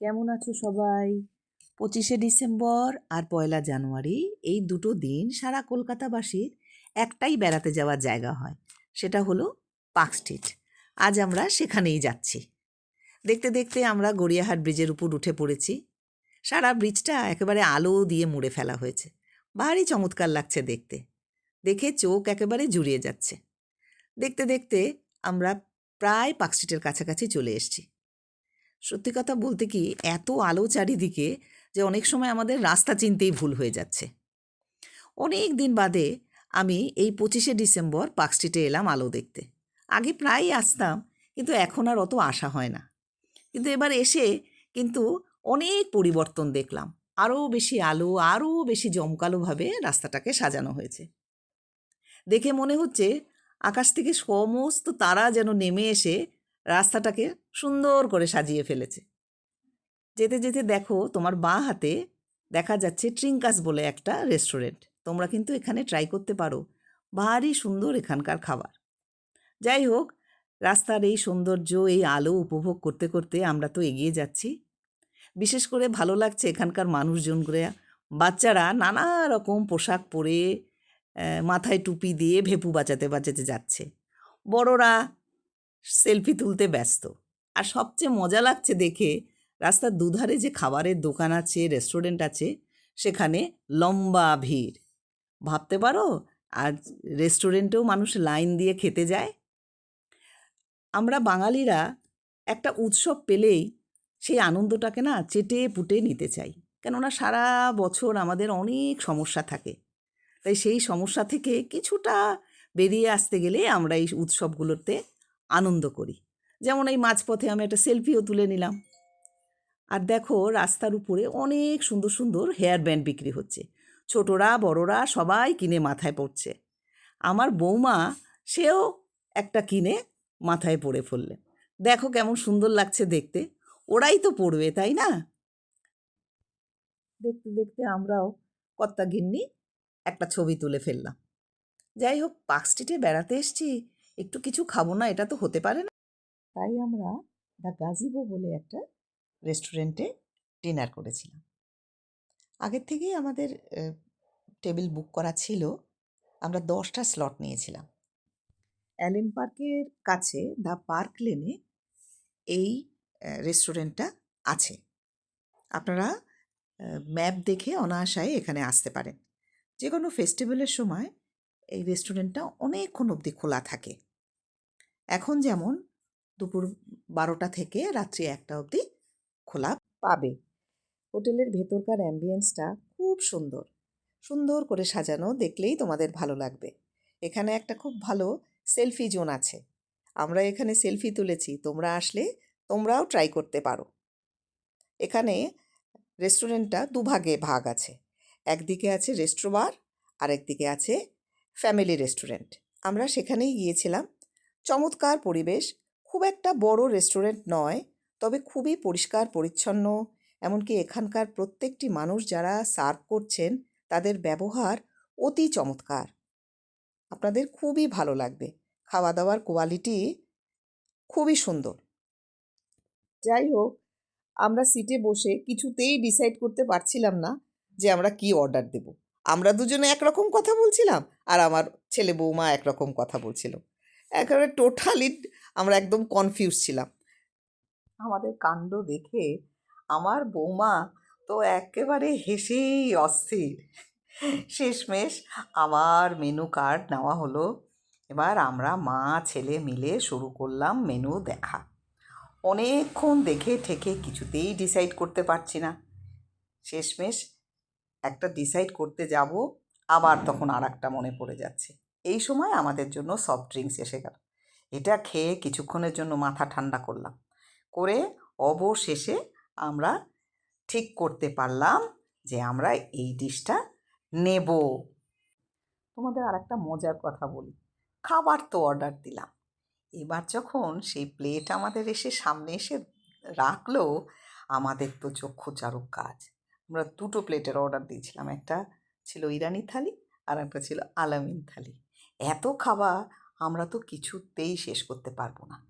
কেমন আছো সবাই? পঁচিশে ডিসেম্বর আর পয়লা জানুয়ারি, এই দুটো দিন সারা কলকাতাবাসীর একটাই বেড়াতে যাওয়ার জায়গা হয়, সেটা হলো পার্ক স্ট্রিট। আজ আমরা সেখানেই যাচ্ছি। দেখতে দেখতে আমরা গড়িয়াহাট ব্রিজের উপর উঠে পড়েছি। সারা ব্রিজটা একেবারে আলো দিয়ে মুড়ে ফেলা হয়েছে। ভারী চমৎকার লাগছে দেখতে। দেখে চোখ একেবারে জুড়িয়ে যাচ্ছে। দেখতে দেখতে আমরা প্রায় পার্ক স্ট্রিটের কাছাকাছি চলে এসেছি। সত্যি কথা বলতে কি, এত আলো চারিদিকে যে অনেক সময় আমাদের রাস্তা চিনতেই ভুল হয়ে যাচ্ছে। অনেক দিন বাদে আমি এই পঁচিশে ডিসেম্বর পার্ক স্ট্রিটে এলাম আলো দেখতে। আগে প্রায়ই আসতাম, কিন্তু এখন আর অত আসা হয় না। কিন্তু এবার এসে কিন্তু অনেক পরিবর্তন দেখলাম। আরও বেশি আলো, আরও বেশি জমকালোভাবে রাস্তাটাকে সাজানো হয়েছে। দেখে মনে হচ্ছে আকাশ থেকে সমস্ত তারা যেন নেমে এসে রাস্তাটাকে সুন্দর করে সাজিয়ে ফেলেছে। যেতে যেতে দেখো তোমার বাঁ হাতে দেখা যাচ্ছে ট্রিঙ্কাস বলে একটা রেস্টুরেন্ট। তোমরা কিন্তু এখানে ট্রাই করতে পারো। ভারী সুন্দর এখানকার খাবার। যাই হোক, রাস্তার এই সৌন্দর্য, এই আলো উপভোগ করতে করতে আমরা তো এগিয়ে যাচ্ছি। বিশেষ করে ভালো লাগছে এখানকার মানুষজনগুলো বাচ্চারা নানা রকম পোশাক পরে মাথায় টুপি দিয়ে ভেপু বাঁচাতে বাঁচাতে যাচ্ছে। বড়রা সেলফি তুলতে ব্যস্ত। আর সবচেয়ে মজা লাগছে দেখে রাস্তার দুধারে যে খাবারের দোকান আছে রেস্টুরেন্ট আছে, সেখানে লম্বা ভিড়। ভাবতে পারো? আর রেস্টুরেন্টেও মানুষ লাইন দিয়ে খেতে যায়। আমরা বাঙালিরা একটা উৎসব পেলেই সেই আনন্দটাকে না চেটে পুটে নিতে চাই। কেননা সারা বছর আমাদের অনেক সমস্যা থাকে। তাই সেই সমস্যা থেকে কিছুটা বেরিয়ে আসতে গেলে আমরা এই উৎসবগুলোতে আনন্দ করি। যেমন এই মাঝপথে আমি একটা সেলফিও তুলে নিলাম। আর দেখো রাস্তার উপরে অনেক সুন্দর সুন্দর হেয়ার ব্যান্ড বিক্রি হচ্ছে। ছোটরা, বড়রা সবাই কিনে মাথায় পড়ছে। আমার বৌমা সেও একটা কিনে মাথায় পড়ে ফেললেন দেখো কেমন সুন্দর লাগছে দেখতে। ওরাই তো পড়বে, তাই না? দেখতে দেখতে আমরাও কর্তা গিন্নি একটা ছবি তুলে ফেললাম। যাই হোক, পার্ক স্ট্রিটে বেড়াতে এসছি। একটু কিছু খাব না, এটা তো হতে পারে না। তাই আমরা দ্য গাজিবো বলে একটা রেস্টুরেন্টে ডিনার করেছিলাম। আগের থেকেই আমাদের টেবিল বুক করা ছিল। আমরা দশটা স্লট নিয়েছিলাম। অ্যালেন পার্কের কাছে, দ্য পার্ক লেনে এই রেস্টুরেন্টটা আছে। আপনারা ম্যাপ দেখে অনায়াসায় এখানে আসতে পারেন। যে কোনো ফেস্টিভ্যালের সময় এই রেস্টুরেন্টটা অনেকক্ষণ অবধি খোলা থাকে। এখন যেমন দুপুর বারোটা থেকে রাত্রি একটা অবধি খোলা পাবে। হোটেলের ভেতরকার অ্যাম্বিয়েন্সটা খুব সুন্দর। সুন্দর করে সাজানো দেখলেই তোমাদের ভালো লাগবে। এখানে একটা খুব ভালো সেলফি জোন আছে। আমরা এখানে সেলফি তুলেছি, তোমরা আসলে তোমরাও ট্রাই করতে পারো। এখানে রেস্টুরেন্টটা দুভাগে ভাগ আছে। একদিকে আছে রেস্ট্রোবার আর একদিকে আছে ফ্যামিলি রেস্টুরেন্ট আমরা সেখানেই গিয়েছিলাম। চমৎকার পরিবেশ। খুব একটা বড় রেস্টুরেন্ট নয়, তবে খুবই পরিষ্কার, পরিচ্ছন্ন। এমনকি এখানকার প্রত্যেকটি মানুষ যারা সার্ভ করছেন, তাদের ব্যবহার অতি চমৎকার। আপনাদের খুবই ভালো লাগবে। খাওয়া দাওয়ার কোয়ালিটি খুবই সুন্দর। যাই হোক, আমরা সিটে বসে কিছুতেই ডিসাইড করতে পারছিলাম না যে আমরা কি অর্ডার দেব। আমরা দুজনে একরকম কথা বলছিলাম আর আমার ছেলে বৌমা একরকম কথা বলছিল। একেবারে টোটালি আমরা একদম কনফিউজ ছিলাম। আমাদের কাণ্ড দেখে আমার বৌমা তো একেবারে হেসেই অস্থির। শেষমেশ আবার মেনু কার্ড নেওয়া হলো। এবার আমরা মা, ছেলে মিলে শুরু করলাম মেনু দেখা। অনেকক্ষণ দেখে ঠেকে কিছুতেই ডিসাইড করতে পারছি না। শেষমেশ একটা ডিসাইড করতে যাব, আবার তখন আর একটা মনে পড়ে যাচ্ছে। এই সময় আমাদের জন্য সফট ড্রিঙ্কস এসে গেল। এটা খেয়ে কিছুক্ষণের জন্য মাথা ঠান্ডা করলাম। করে অবশেষে আমরা ঠিক করতে পারলাম যে আমরা এই ডিশটা নেব। তোমাদের আর একটা মজার কথা বলি। খাবার তো অর্ডার দিলাম। এবার যখন সেই প্লেট আমাদের এসে সামনে এসে রাখল, আমাদের তো চক্ষু চারুক কাজ। আমরা দুটো প্লেটের অর্ডার দিয়েছিলাম। একটা ছিল ইরানি থালি আর একটা ছিল আলামিন থালি। এত খাবার আমরা তো কিছুতেই শেষ করতে পারব না।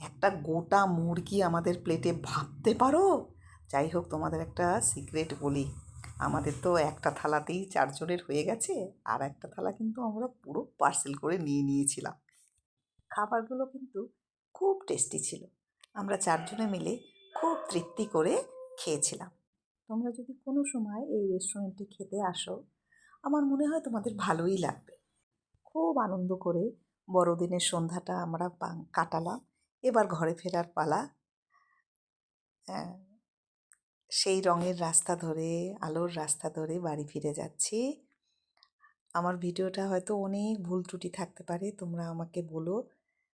একটা গোটা মুরগি আমাদের প্লেটে ভাবতে পারো? যাই হোক, তোমাদের একটা সিক্রেট বলি। আমাদের তো একটা থালাতেই চারজনের হয়ে গেছে, আর একটা থালা কিন্তু আমরা পুরো পার্সেল করে নিয়ে নিয়েছিলাম। খাবারগুলো কিন্তু খুব টেস্টি ছিল। আমরা চারজনে মিলে খুব তৃপ্তি করে খেয়েছিলাম। তোমরা যদি কোনো সময় এই রেস্টুরেন্টে খেতে আসো, আমার মনে হয় তোমাদের ভালোই লাগবে। খুব আনন্দ করে বড়দিনের সন্ধ্যাটা আমরা কাটালাম। এবার ঘরে ফেরার পালা। সেই রঙের রাস্তা ধরে, আলোর রাস্তা ধরে বাড়ি ফিরে যাচ্ছি। আমার ভিডিওটা হয়তো অনেক ভুল ত্রুটি থাকতে পারে, তোমরা আমাকে বলো,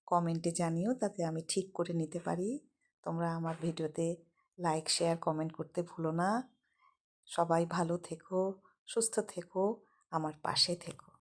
কমেন্টে জানিও, তাতে আমি ঠিক করে নিতে পারি। তোমরা আমার ভিডিওতে লাইক, শেয়ার, কমেন্ট করতে ভুলো না। সবাই ভালো থেকো, সুস্থ থেকো, আমার পাশে থেকো।